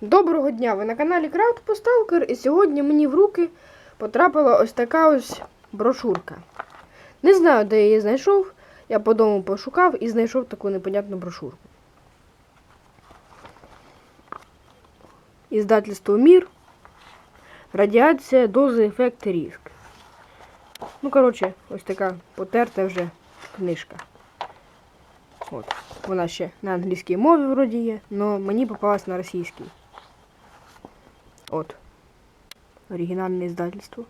Доброго дня! Ви на каналі Крафт Посталкер і сьогодні мені в руки потрапила ось така ось брошурка. Не знаю, де я її знайшов. Я по дому пошукав і знайшов таку непонятну брошурку. Іздательство Мір. Радіація, дози, ефекти, риск. Ну, коротше, ось така потерта вже книжка. От. Вона ще на англійській мові вроді є, але мені попалась на російській. От. Оригінальне издательство.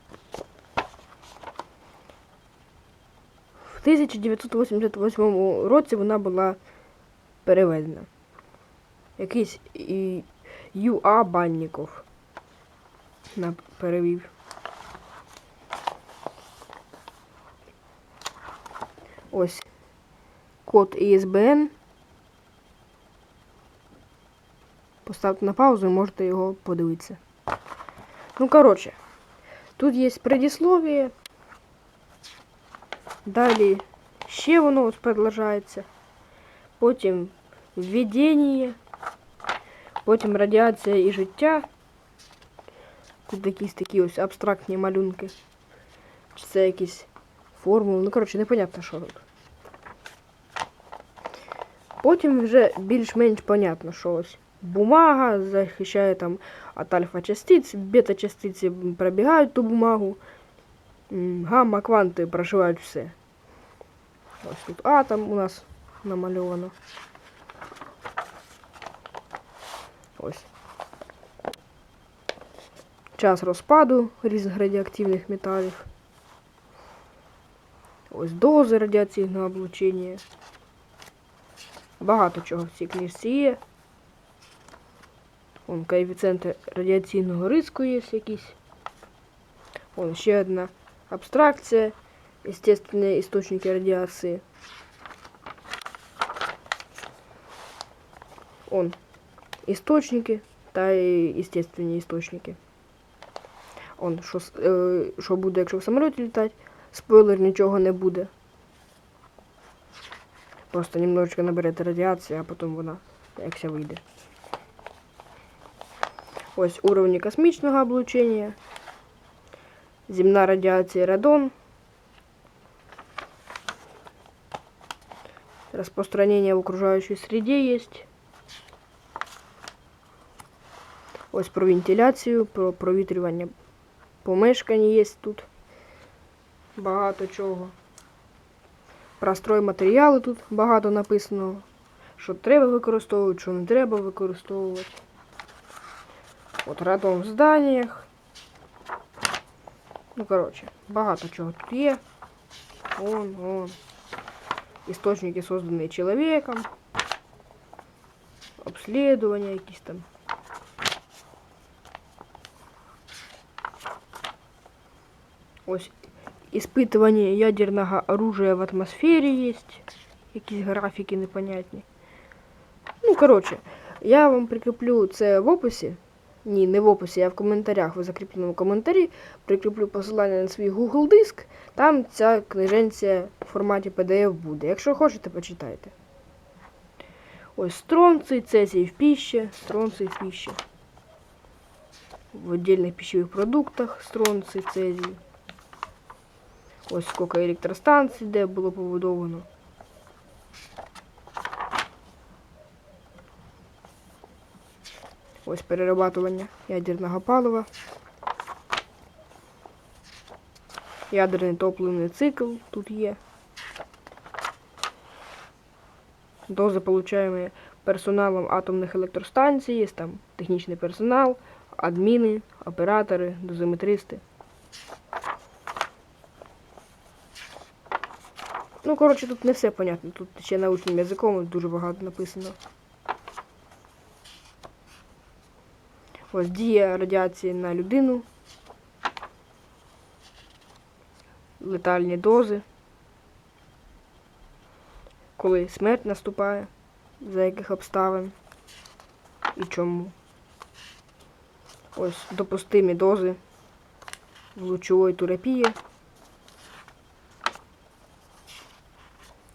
В 1988 році вона була переведена. Якийсь і- Ю.А. Банніков перевів. Ось код ІСБН. Поставте на паузу і можете його подивитися. Ну, коротше, тут є предисловие. Далі ще воно ось продовжується. Потім введення. Потім радіація і життя. Тут якісь такі ось абстрактні малюнки. Чи це якісь формули. Ну, коротше, непонятно, що тут. Потім вже більш-менш понятно, що ось Бумага захищає там от альфа-частиць, бета-частиці пробігають ту бумагу, гамма-кванти прошивають все. Ось тут атом у нас намальовано. Ось. Час розпаду різних радіоактивних металів. Ось дози радіаційного облучення. Багато чого в цій книжці є. Вон коефіцієнти радіаційного риску є якісь. Вон ще одна абстракція. Естественные источники радиации. Он. Істочники та естественні істочники. Он, що, що буде, якщо в самоліті літати. Спойлер нічого не буде. Просто немножечко наберете радіації, а потім вона якся вийде. Ось уровні космічного облучення. Земна радіація радон. Распространение в окружающей среде есть. Ось про вентиляцію, про провітрювання помешкань є тут. Багато чого. Про стройматеріали тут багато написано. Що треба використовувати, що не треба використовувати. От радон в зданиях. Ну, коротше, багато чого тут є. Вон, вон. Источники, созданные человеком. Обследования якісь там. Ось испытывание ядерного оружия в атмосфере есть. Якісь графіки непонятні. Ну, коротше, я вам прикріплю це в описі. Ні, не в описі, а в коментарях, в закріпленому коментарі прикріплю посилання на свій Google диск. Там ця книженця в форматі PDF буде. Якщо хочете, почитайте. Ось стронций, цезій в пищі, стронций в пищі. В отдельных пищевых продуктах стронций, цезій. Ось скільки електростанцій, де було побудовано. Ось перерабатування ядерного палива. Ядерний топливний цикл тут є. Дози, получаемые персоналом атомних електростанцій, є там технічний персонал, адміни, оператори, дозиметристи. Ну, коротше, тут не все понятно. Тут ще научним язиком дуже багато написано. Ось дія радіації на людину. Летальні дози. Коли смерть наступає, за яких обставин і чому. Ось допустимі дози лучової терапії.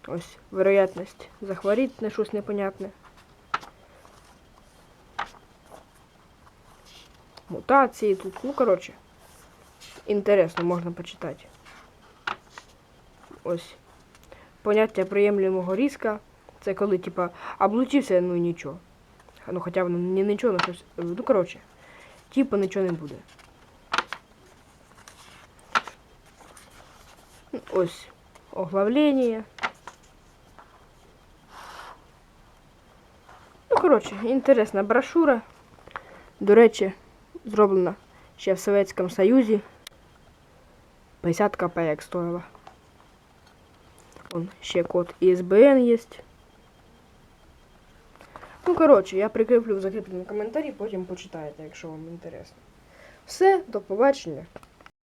Ось вероятність захворіти на щось непонятне. Мутації тут. Ну, коротше. Інтересно, можна почитати. Ось. Поняття приємлемого різка. Це коли, типа, облучився, ну нічого. Ну, хоча б не нічого, ну щось. Ну, коротше. Типа нічого не буде. Ось оглавлення. Ну, коротше, інтересна брошура. До речі, зроблена ще в Совєтському Союзі. 50 копеек стоїла. Вон ще код ISBN є. Ну, коротше, я прикріплю в закріпленому коментарі, потім почитаєте, якщо вам інтересно. Все, до побачення.